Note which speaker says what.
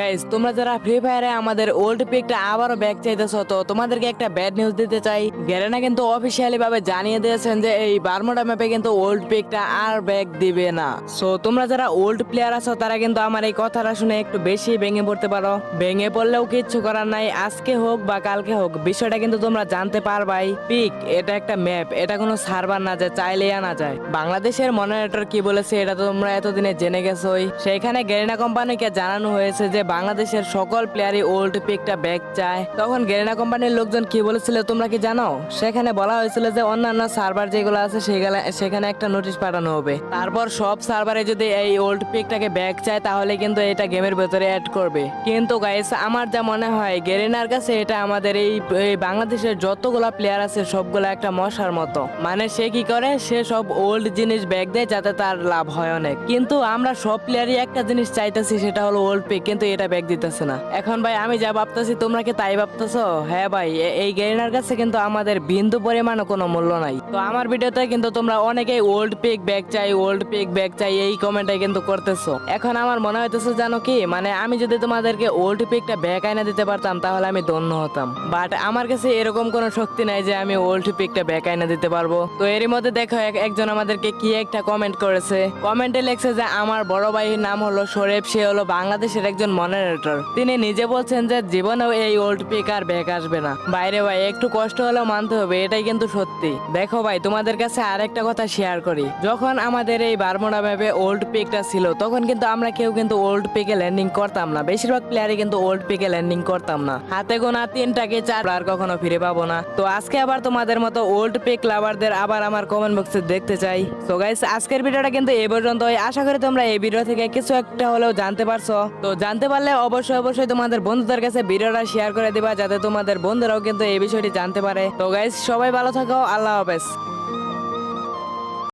Speaker 1: Guys তোমরা যারা free ফায়ারে আমাদের ওল্ড পিকটা আবারও ব্যাক চাইতেছো, তো তোমাদেরকে একটা ব্যাড নিউজ দিতে চাই। গেরেনা কিন্তু অফিসিয়ালি ভাবে জানিয়ে দিয়েছেন যে এই বারমোডা ম্যাপে কিন্তু ওল্ড পিকটা আর ব্যাক দিবে না। সো তোমরা যারা ওল্ড প্লেয়ার আছো, তারা কিন্তু আমার এই কথাটা শুনে একটু বেশি ভেঙে পড়তে পারো। ভেঙে পড়লেও কিচ্ছু করার নাই, আজকে হোক বা কালকে হোক, বিষয়টা কিন্তু তোমরা জানতে পারবাই। পিক এটা একটা ম্যাপ এটা কোনো সার্ভার না যে চাইলেই আনা যায়। বাংলাদেশের মনিটর কি বলেছে, এটা তোমরা এতদিনে জেনে গেছোই। সেইখানে গেরিনা কোম্পানিকে জানানো হয়েছে যে বাংলাদেশের সকল প্লেয়ারই ওল্ড পিকটা ব্যাক চায়। তখন গেরিনা কোম্পানির লোকজন কি বলেছিল তোমরা কি জানো? সেখানে বলা হয়েছিল যে অন্যান্য সার্ভার যেগুলো আছে সেগুলো সেখানে একটা নোটিশ পাঠানো হবে। তারপর সব সার্ভারে যদি এই ওল্ড পিকটাকে ব্যাগ চায়, তাহলে কিন্তু এটা গেমের ভেতরে অ্যাড করবে। কিন্তু গাইস আমার যা মনে হয়, গেরিনার কাছে এটা আমাদের এই বাংলাদেশের যতগুলা প্লেয়ার আছে, সবগুলা একটা মশার মতো। মানে সে কি করে? সে সব ওল্ড জিনিস ব্যাক দেয়, যাতে তার লাভ হয় অনেক। কিন্তু আমরা সব প্লেয়ারই একটা জিনিস চাইতেছি, সেটা হলো ওল্ড পিক কিন্তু এটা ব্যাক দিতেছে না। এখন ভাই, আমি যা ভাবতেছি, তোমরা কি তাই ভাবতেছো? হ্যাঁ ভাই এই গেরিনার কাছে কিন্তু আমাদের বিন্দু পরিমাণও কোনো মূল্য নাই। তো আমার ভিডিওতে কিন্তু তোমরা অনেকেই ওল্ড পিক ব্যাক চাই ওল্ড পিক ব্যাক চাই, এই কমেন্টে কিন্তু করতেছো। এখন আমার মনে হইতেছে জানো কি মানে আমি যদি তোমাদেরকে ওল্ড পিকটা ব্যাক আইনা দিতে পারতাম, তাহলে আমি ধন্য হতাম। বাট আমার কাছে এরকম কোনো শক্তি নাই যে আমি ওল্ড পিকটা ব্যাক আইনা দিতে পারব। তো এরই মধ্যে দেখো, এক- একজন আমাদেরকে কি একটা কমেন্ট করেছে। কমেন্টে লেখছে যে, আমার বড় ভাইয়ের নাম হলো সরেব সে হলো বাংলাদেশের একজন মডারেটর। তিনি নিজে বলছেন যে জীবনেও এই ওল্ড পিক আর ব্যাক আসবে না। বাইরে ভাই, একটু কষ্ট হলেও মানতে হবে, এটাই কিন্তু সত্যি। দেখো ভাই, তোমাদের কাছে আরেকটা কথা শেয়ার করি। যখন আমাদের এই বারমোডা ম্যাপে ওল্ড পিকটা ছিল, তখন কিন্তু আমরা কেউ কিন্তু ওল্ড পিকে ল্যান্ডিং করতাম না। বেশিরভাগ প্লেয়ারই কিন্তু ওল্ড পিকে ল্যান্ডিং করতাম না। হাতে গোনা তিনটাকে চার আর কখনো ফিরে পাবো না। তো আজকে আবার তোমাদের মতো ওল্ড পিক লাভারদের আবার আমার কমেন্ট বক্সে দেখতে চাই। তো গাইস আজকের ভিডিওটা কিন্তু এই পর্যন্ত আশা করি তোমরা এই ভিডিও থেকে কিছু একটা হলেও জানতে পারছ। তো জানতে পারলে অবশ্যই অবশ্যই তোমাদের বন্ধুদের কাছে ভিডিওটা শেয়ার করে দিবা, যাতে তোমাদের বন্ধুরাও কিন্তু এই বিষয়টি জানতে পারে। তো গাইজ সবাই ভালো থাকো, আল্লাহ হাফেজ।